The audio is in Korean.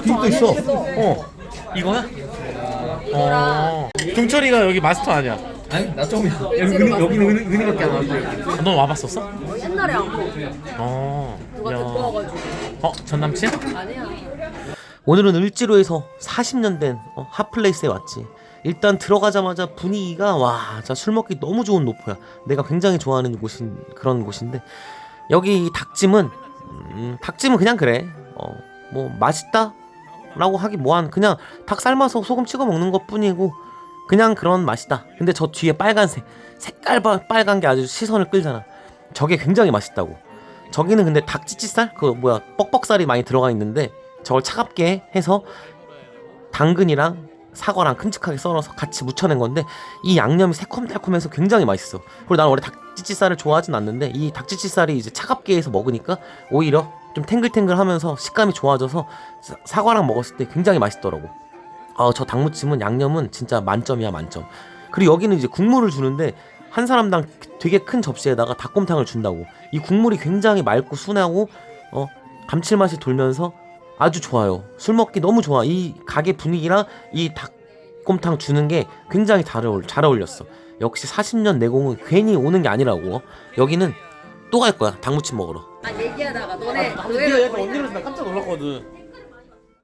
빈도 있어. 어. 이거야? 어. 종철이가 여기 마스터 아니야? 아니 나 처음이야. 여기 은희 여기는 은희, 은희밖에 안 왔어. 아, 넌 와봤었어? 옛날에 안 보고 어. 누가 야. 듣고 와가지고 어, 전 남친? 아니야 오늘은 을지로에서 40년 된 어, 핫플레이스에 왔지. 일단 들어가자마자 분위기가 와, 진짜 술 먹기 너무 좋은 노포야. 내가 굉장히 좋아하는 곳인 그런 곳인데 여기 이 닭찜은 음, 닭찜은 그냥 그래. 어, 뭐 맛있다 라고 하기 뭐한 그냥 닭 삶아서 소금 찍어 먹는 것 뿐이고 그냥 그런 맛이다. 근데 저 뒤에 빨간색 색깔 봐- 빨간 게 아주 시선을 끌잖아. 저게 굉장히 맛있다고. 저기는 근데 닭 찌찌살 그 뭐야 뻑뻑살이 많이 들어가 있는데 저걸 차갑게 해서 당근이랑 사과랑 큼직하게 썰어서 같이 무쳐낸 건데 이 양념이 새콤달콤해서 굉장히 맛있어. 그리고 나는 원래 닭찌찌살을 좋아하진 않는데 이 닭찌찌살이 이제 차갑게 해서 먹으니까 오히려 좀 탱글탱글하면서 식감이 좋아져서 사- 사과랑 먹었을 때 굉장히 맛있더라고. 아, 저 닭무침은 양념은 진짜 만점이야 만점. 그리고 여기는 이제 국물을 주는데 한 사람당 되게 큰 접시에다가 닭곰탕을 준다고. 이 국물이 굉장히 맑고 순하고 어 감칠맛이 돌면서 아주 좋아요. 술 먹기 너무 좋아. 이 가게 분위기랑 이 닭곰탕 주는 게 굉장히 잘, 어울, 잘 어울렸어. 역시 40년 내공은 괜히 오는 게 아니라고. 여기는 또 갈 거야. 닭무침 먹으러. 아 얘기하다가 너네 아, 노예를 약간 언니로서 나 깜짝 놀랐거든.